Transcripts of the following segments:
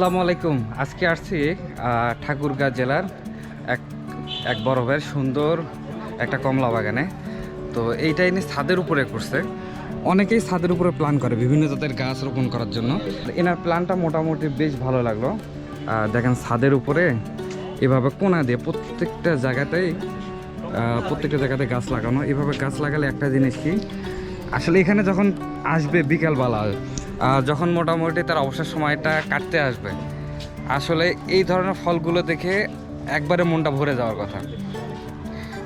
আসসালামু আলাইকুম। আজকে আসছি ঠাকুরগাঁ জেলার এক এক বড় ভাইয়ের সুন্দর একটা কমলা বাগানে। তো এইটা এনে ছাদের উপরে করছে। অনেকেই ছাদের উপরে প্ল্যান করে বিভিন্ন জাতের গাছ রোপণ করার জন্য। এনার প্ল্যানটা মোটামুটি বেশ ভালো লাগল। দেখেন ছাদের উপরে এভাবে কোনা দিয়ে প্রত্যেকটা জায়গাতেই প্রত্যেকটা জায়গাতে গাছ লাগানো। এভাবে গাছ লাগালে একটা জিনিস কি, আসলে এখানে যখন আসবে বিকালবেলা যখন মোটামুটি তার অবসর সময়টা কাটতে আসবে আসলে এই ধরনের ফলগুলো দেখে একবারে মনটা ভরে যাওয়ার কথা।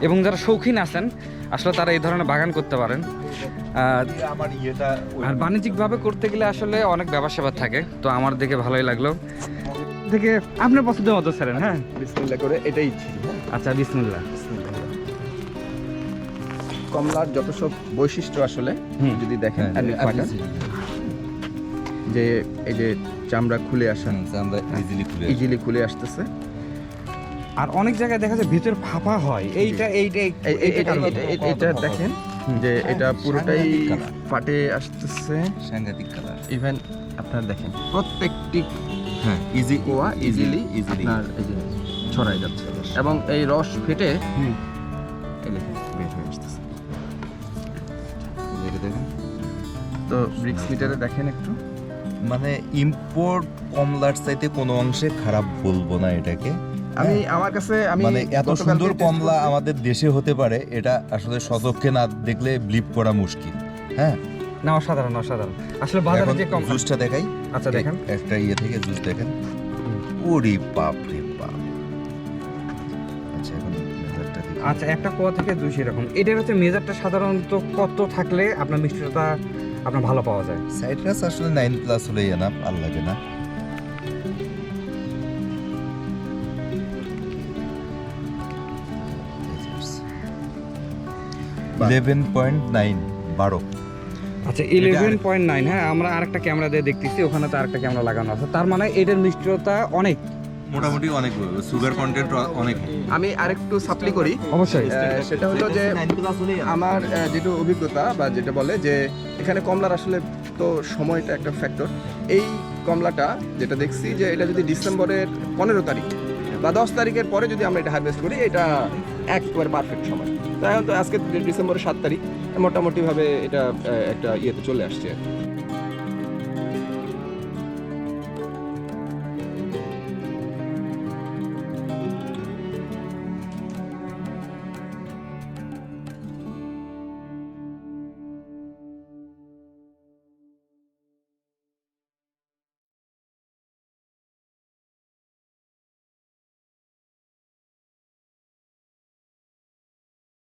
এবং যারা শৌখিন আছেন আসলে তারা এই ধরনের বাগান করতে পারেন। আর বাণিজ্যিকভাবে করতে গেলে আসলে অনেক ব্যবসা থাকে তো আমার দেখে ভালোই লাগল। থেকে আপনার পছন্দ মতো স্যারেন হ্যাঁ? বিসমিল্লাহ করে এটাই হ্যাঁ, আচ্ছা বিসমুল্লাহ। কমলার যত সব বৈশিষ্ট্য আসলে। যদি দেখেন হ্যাঁ, যে এই যে চামড়া খুলে আসা চামড়া ইজিলি খুলে ইজিলি খুলে আসতেছে। আর অনেক জায়গায় দেখা যায় ভিতর ফাঁপা হয়। এইটা এইটা এটা দেখেন যে এটা পুরোটাই ফাটে আসতেছে। সাংঘাতিক কালার ইভেন আপনার দেখেন প্রত্যেকটি হ্যাঁ ইজি কোয়া ইজিলি ইজিলি আপনার এই যে ছড়াই যাচ্ছে। এবং এই রস ফেটে বের হয়ে আসতেছে। দেখেন। তো ব্রিক্স মিটারে দেখেন একটু। মানে ইম্পোর্ট কমলার চাইতে কোনো অংশে খারাপ বলব না এটাকে। আমি আমার কাছে আমি মানে এত সুন্দর কমলা আমাদের দেশে হতে পারে এটা আসলে সচক্ষে না দেখলে বিলিভ করা মুশকিল। হ্যাঁ? না অসাধারণ অসাধারণ। আসলে বাজারে যে কম জুসটা দেখাই। আচ্ছা দেখেন। একটা ইয়ে থেকে জুস দেখেন। ওরে বাপ রে বাপ। আচ্ছা এখন আচ্ছা একটা কোয়া থেকে দুইশো এরকম এটার হচ্ছে মেজারটা সাধারণত কত থাকলে আপনার মিষ্টিটা আপনার ভালো পাওয়া যায়। সাইট্রাস আসলে নাইন প্লাস হলেই এনাফ আর লাগে না। ইলেভেন পয়েন্ট নাইন বারো। আচ্ছা ইলেভেন পয়েন্ট নাইন হ্যাঁ আমরা আরেকটা ক্যামেরা দিয়ে দেখতেছি ওখানে তো আরেকটা ক্যামেরা লাগানো আছে। তার মানে এটার মিষ্টিটা অনেক। মোটামুটি অনেক সুগার কন্টেন্ট অনেক। আমি আরেকটু সাপ্লি করি। অবশ্যই। সেটা হলো যে আমার যেটা অভিজ্ঞতা বা যেটা বলে যে এখানে কমলার আসলে তো সময়টা একটা ফ্যাক্টর এই কমলাটা যেটা দেখছি যে এটা যদি ডিসেম্বরের পনেরো তারিখ বা দশ তারিখের পরে যদি আমরা এটা হারভেস্ট করি এটা একবারে পারফেক্ট সময়। তাই এখন তো আজকে ডিসেম্বরের সাত তারিখ মোটামুটিভাবে এটা একটা ইয়েতে চলে আসছে আর কি।